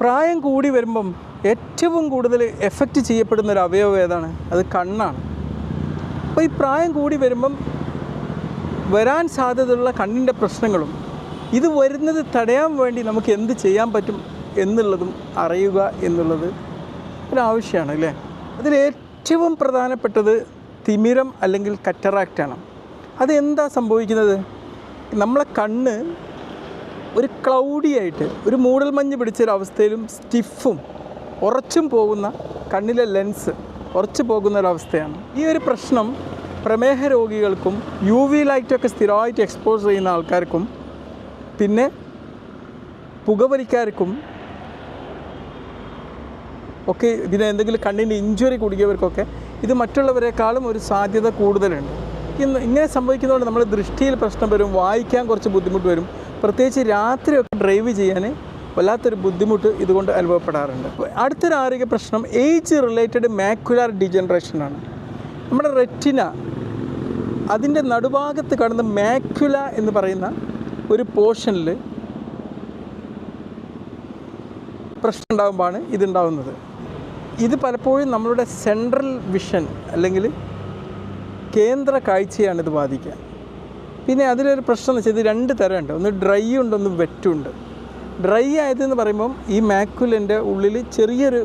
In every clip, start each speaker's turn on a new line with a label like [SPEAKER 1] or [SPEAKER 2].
[SPEAKER 1] പ്രായം കൂടി വരുമ്പം ഏറ്റവും കൂടുതൽ എഫക്റ്റ് ചെയ്യപ്പെടുന്ന ഒരു അവയവം ഏതാണ്? അത് കണ്ണാണ്. അപ്പോൾ ഈ പ്രായം കൂടി വരുമ്പം വരാൻ സാധ്യതയുള്ള കണ്ണിന്റെ പ്രശ്നങ്ങളും ഇത് വരുന്നത് തടയാൻ വേണ്ടി നമുക്ക് എന്ത് ചെയ്യാൻ പറ്റും എന്നുള്ളതും അറിയുക എന്നുള്ളത് ഒരാവശ്യമാണ് അല്ലേ? അതിലേറ്റവും പ്രധാനപ്പെട്ടത് തിമിരം അല്ലെങ്കിൽ കറ്ററാക്റ്റാണ്. അതെന്താ സംഭവിക്കുന്നത്? നമ്മളെ കണ്ണ് ഒരു ക്ലൗഡി ആയിട്ട് ഒരു മൂടൽ മഞ്ഞ് പിടിച്ചൊരവസ്ഥയിലും സ്റ്റിഫും ഉറച്ചും പോകുന്ന കണ്ണിലെ ലെൻസ് ഉറച്ചു പോകുന്ന ഒരവസ്ഥയാണ് ഈ ഒരു പ്രശ്നം പ്രമേഹ രോഗികൾക്കും യു വി ലൈറ്റൊക്കെ സ്ഥിരമായിട്ട് എക്സ്പോസ് ചെയ്യുന്ന ആൾക്കാർക്കും പിന്നെ പുകവലിക്കാർക്കും ഒക്കെ ഇതിന് എന്തെങ്കിലും കണ്ണിന്റെ ഇഞ്ചുറി കുടുങ്ങിയവർക്കൊക്കെ ഇത് മറ്റുള്ളവരെക്കാളും ഒരു സാധ്യത കൂടുതലുണ്ട്. ഇന്ന് ഇങ്ങനെ സംഭവിക്കുന്നതുകൊണ്ട് നമ്മൾ ദൃഷ്ടിയിൽ പ്രശ്നം വരും വായിക്കാൻ കുറച്ച് ബുദ്ധിമുട്ട് വരും. പ്രത്യേകിച്ച് രാത്രിയൊക്കെ ഡ്രൈവ് ചെയ്യാൻ വല്ലാത്തൊരു ബുദ്ധിമുട്ട് ഇതുകൊണ്ട് അനുഭവപ്പെടാറുണ്ട്. അടുത്തൊരു ആരോഗ്യ പ്രശ്നം ഏജ് റിലേറ്റഡ് മാക്കുലാർ ഡിജനറേഷനാണ് നമ്മുടെ റെറ്റിന അതിന്റെ നടുഭാഗത്ത് കാണുന്ന മാക്യുല എന്ന് പറയുന്ന ഒരു പോർഷനിൽ പ്രശ്നം ഉണ്ടാകുമ്പോഴാണ് ഇതുണ്ടാവുന്നത്. ഇത് പലപ്പോഴും നമ്മളുടെ സെൻട്രൽ വിഷൻ അല്ലെങ്കിൽ കേന്ദ്ര കാഴ്ചയാണ് ഇത് ബാധിക്കുക. പിന്നെ അതിലൊരു പ്രശ്നം എന്ന് വെച്ചാൽ ഇത് രണ്ട് തരമുണ്ട്. ഒന്ന് ഡ്രൈ ഉണ്ട് ഒന്ന് വെറ്റും ഉണ്ട്. ഡ്രൈ ആയതെന്ന് പറയുമ്പം ഈ മാക്കുലിന്റെ ഉള്ളിൽ ചെറിയൊരു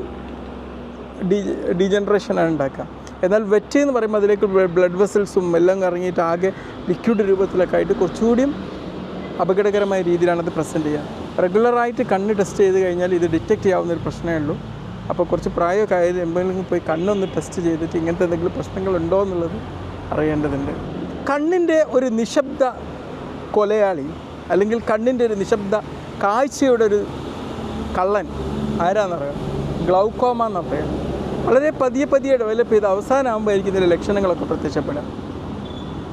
[SPEAKER 1] ഡി ഡീജനറേഷനാണ് ഉണ്ടാക്കുക. എന്നാൽ വെറ്റ് എന്ന് പറയുമ്പോൾ അതിലേക്ക് ബ്ലഡ് വെസൽസും എല്ലാം കറങ്ങിയിട്ട് ആകെ ലിക്വിഡ് രൂപത്തിലൊക്കെ ആയിട്ട് കുറച്ചുകൂടിയും അപകടകരമായ രീതിയിലാണ് അത് പ്രസന്റ് ചെയ്യുക. റെഗുലറായിട്ട് കണ്ണ് ടെസ്റ്റ് ചെയ്ത് കഴിഞ്ഞാൽ ഇത് ഡിറ്റക്റ്റ് ചെയ്യാവുന്ന ഒരു പ്രശ്നമേ ഉള്ളൂ. അപ്പോൾ കുറച്ച് പ്രായമൊക്കെ ആയത് എന്തെങ്കിലും പോയി കണ്ണൊന്ന് ടെസ്റ്റ് ചെയ്തിട്ട് ഇങ്ങനത്തെ എന്തെങ്കിലും പ്രശ്നങ്ങളുണ്ടോ എന്നുള്ളത് അറിയേണ്ടതുണ്ട്. കണ്ണിന്റെ ഒരു നിശബ്ദ കൊലയാളി അല്ലെങ്കിൽ കണ്ണിന്റെ ഒരു നിശബ്ദ കാഴ്ചയുടെ ഒരു കള്ളൻ ആരാന്നറിയാം? ഗ്ലൗക്കോമ എന്ന് പറയാം വളരെ പതിയെ പതിയെ ഡെവലപ്പ് ചെയ്ത് അവസാനമാകുമ്പോഴായിരിക്കും ഇതിന്റെ ലക്ഷണങ്ങളൊക്കെ പ്രത്യക്ഷപ്പെടാം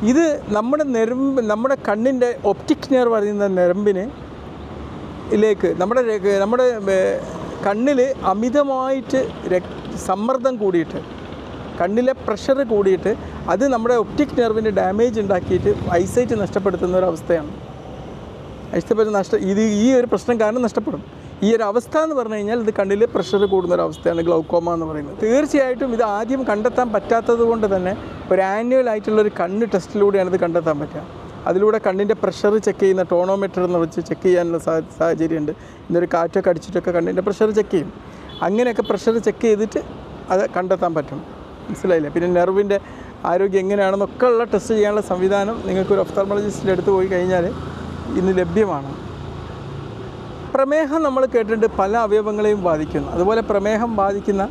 [SPEAKER 1] ഇത് നമ്മുടെ നെരമ്പ് നമ്മുടെ കണ്ണിന്റെ ഒപ്റ്റിക് നെർവ് പറയുന്ന നെരമ്പിന് ിലേക്ക് നമ്മുടെ നമ്മുടെ കണ്ണിൽ അമിതമായിട്ട് സമ്മർദ്ദം കൂടിയിട്ട് കണ്ണിലെ പ്രഷർ കൂടിയിട്ട് അത് നമ്മുടെ ഒപ്റ്റിക് നെർവിന് ഡാമേജ് ഉണ്ടാക്കിയിട്ട് ഐസൈറ്റ് നഷ്ടപ്പെടുത്തുന്ന ഒരു അവസ്ഥയാണ്. ഐസൈറ്റ് നഷ്ട ഇത് ഈ ഒരു പ്രശ്നം കാരണം നഷ്ടപ്പെടും. ഈ ഒരു അവസ്ഥ എന്ന് പറഞ്ഞു കഴിഞ്ഞാൽ ഇത് കണ്ണിൽ പ്രഷർ കൂടുന്ന ഒരു അവസ്ഥയാണ് ഗ്ലൗക്കോമ എന്ന് പറയുന്നത്. തീർച്ചയായിട്ടും ഇത് ആദ്യം കണ്ടെത്താൻ പറ്റാത്തത് കൊണ്ട് തന്നെ ഒരു ആനുവൽ ആയിട്ടുള്ള ഒരു കണ്ണ് ടെസ്റ്റിലൂടെയാണ് ഇത് കണ്ടെത്താൻ പറ്റുക. അതിലൂടെ കണ്ണിന്റെ പ്രഷർ ചെക്ക് ചെയ്യുന്ന ടോണോമീറ്റർ എന്ന് വെച്ച് ചെക്ക് ചെയ്യാനുള്ള സാഹചര്യമുണ്ട്. ഇന്നൊരു കാറ്റൊക്കെ അടിച്ചിട്ടൊക്കെ കണ്ണിന്റെ പ്രഷർ ചെക്ക് ചെയ്യും. അങ്ങനെയൊക്കെ പ്രഷർ ചെക്ക് ചെയ്തിട്ട് അത് കണ്ടെത്താൻ പറ്റും. മനസ്സിലായില്ലേ. പിന്നെ നെർവിന്റെ ആരോഗ്യം എങ്ങനെയാണെന്നൊക്കെ ഉള്ള ടെസ്റ്റ് ചെയ്യാനുള്ള സംവിധാനം നിങ്ങൾക്ക് ഒരു ഒഫ്താർമോളജിസ്റ്റിന്റെ അടുത്ത് പോയി കഴിഞ്ഞാൽ ഇന്ന് ലഭ്യമാണ്. പ്രമേഹം നമ്മൾ കേട്ടിട്ടുണ്ട് പല അവയവങ്ങളെയും ബാധിക്കുന്നു. അതുപോലെ പ്രമേഹം ബാധിക്കുന്ന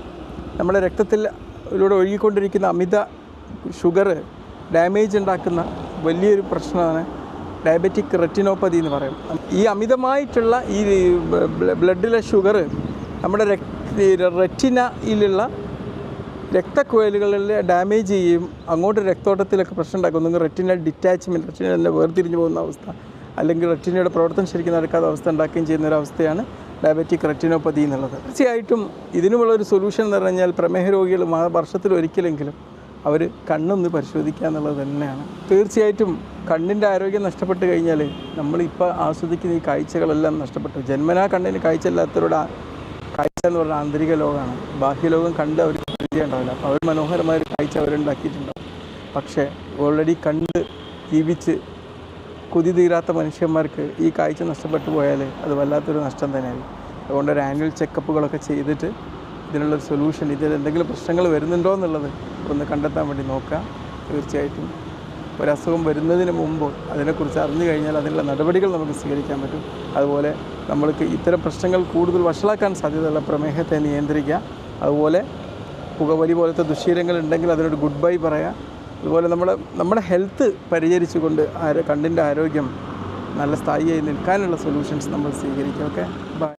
[SPEAKER 1] നമ്മുടെ രക്തത്തിലൂടെ ഒഴുകിക്കൊണ്ടിരിക്കുന്ന അമിത ഷുഗർ ഡാമേജ് ഉണ്ടാക്കുന്ന വലിയൊരു പ്രശ്നമാണ് ഡയബറ്റിക് റെറ്റിനോപ്പതി എന്ന് പറയും. ഈ അമിതമായിട്ടുള്ള ഈ ബ്ല- ബ്ലഡിലെ ഷുഗർ നമ്മുടെ റെറ്റിനയിലുള്ള രക്തക്കുഴലുകളിൽ ഡാമേജ് ചെയ്യും അങ്ങോട്ട് രക്തോട്ടത്തിലൊക്കെ പ്രശ്നം ഉണ്ടാക്കും ഒന്നുകിൽ റെറ്റിനൽ ഡിറ്റാച്ച്മെന്റ് റെറ്റിന തന്നെ വേർതിരിഞ്ഞു പോകുന്ന അവസ്ഥ അല്ലെങ്കിൽ റെറ്റിനയുടെ പ്രവർത്തനം ശരിക്കും നടക്കാത്ത അവസ്ഥ ഉണ്ടാക്കുകയും ചെയ്യുന്ന ഒരു അവസ്ഥയാണ് ഡയബറ്റിക് റെറ്റിനോപ്പതി എന്നുള്ളത്. തീർച്ചയായിട്ടും ഇതിനുമുള്ള ഒരു സൊല്യൂഷൻ എന്ന് പറഞ്ഞു കഴിഞ്ഞാൽ പ്രമേഹ രോഗികൾ വർഷത്തിൽ ഒരിക്കലെങ്കിലും അവർ കണ്ണൊന്ന് പരിശോധിക്കുക എന്നുള്ളത് തന്നെയാണ്. തീർച്ചയായിട്ടും കണ്ണിന്റെ ആരോഗ്യം നഷ്ടപ്പെട്ട് കഴിഞ്ഞാൽ നമ്മളിപ്പോൾ ആസ്വദിക്കുന്ന ഈ കാഴ്ചകളെല്ലാം നഷ്ടപ്പെട്ടു. ജന്മനാ കണ്ണിന് കാഴ്ച ഇല്ലാത്തവരുടെ കാഴ്ച എന്ന് പറഞ്ഞാൽ ആന്തരിക ലോകമാണ്. ബാഹ്യലോകം കണ്ട് അവർക്ക് പരിചയം ഉണ്ടാവില്ല അപ്പോൾ അവർ മനോഹരമായ ഒരു കാഴ്ച അവരുണ്ടാക്കിയിട്ടുണ്ടാവും പക്ഷേ ഓൾറെഡി കണ്ട് ജീവിച്ച് കൊതി തീരാത്ത മനുഷ്യന്മാർക്ക് ഈ കാഴ്ച നഷ്ടപ്പെട്ടു പോയാൽ അത് വല്ലാത്തൊരു നഷ്ടം തന്നെയായിരിക്കും അതുകൊണ്ട് ഒരു ആനുവൽ ചെക്കപ്പുകളൊക്കെ ചെയ്തിട്ട് ഇതിനുള്ളൊരു സൊല്യൂഷൻ ഇതിൽ എന്തെങ്കിലും പ്രശ്നങ്ങൾ വരുന്നുണ്ടോ എന്നുള്ളത് ഒന്ന് കണ്ടെത്താൻ വേണ്ടി നോക്കാം തീർച്ചയായിട്ടും ഒരസുഖം വരുന്നതിന് മുമ്പ് അതിനെക്കുറിച്ച് അറിഞ്ഞു കഴിഞ്ഞാൽ അതിനുള്ള നടപടികൾ നമുക്ക് സ്വീകരിക്കാൻ പറ്റും. അതുപോലെ നമ്മൾക്ക് ഇത്തരം പ്രശ്നങ്ങൾ കൂടുതൽ വഷളാക്കാൻ സാധ്യതയുള്ള പ്രമേഹത്തെ നിയന്ത്രിക്കുക. അതുപോലെ പുകവലി പോലത്തെ ദുശ്ശീലങ്ങൾ ഉണ്ടെങ്കിൽ അതിനൊരു ഗുഡ് ബൈ പറയാം. അതുപോലെ നമ്മുടെ നമ്മുടെ ഹെൽത്ത് പരിചരിച്ചുകൊണ്ട് ആരോ കണ്ണിന്റെ ആരോഗ്യം നല്ല സ്ഥായിയായി നിൽക്കാനുള്ള സൊല്യൂഷൻസ് നമ്മൾ സ്വീകരിക്കും. Okay bye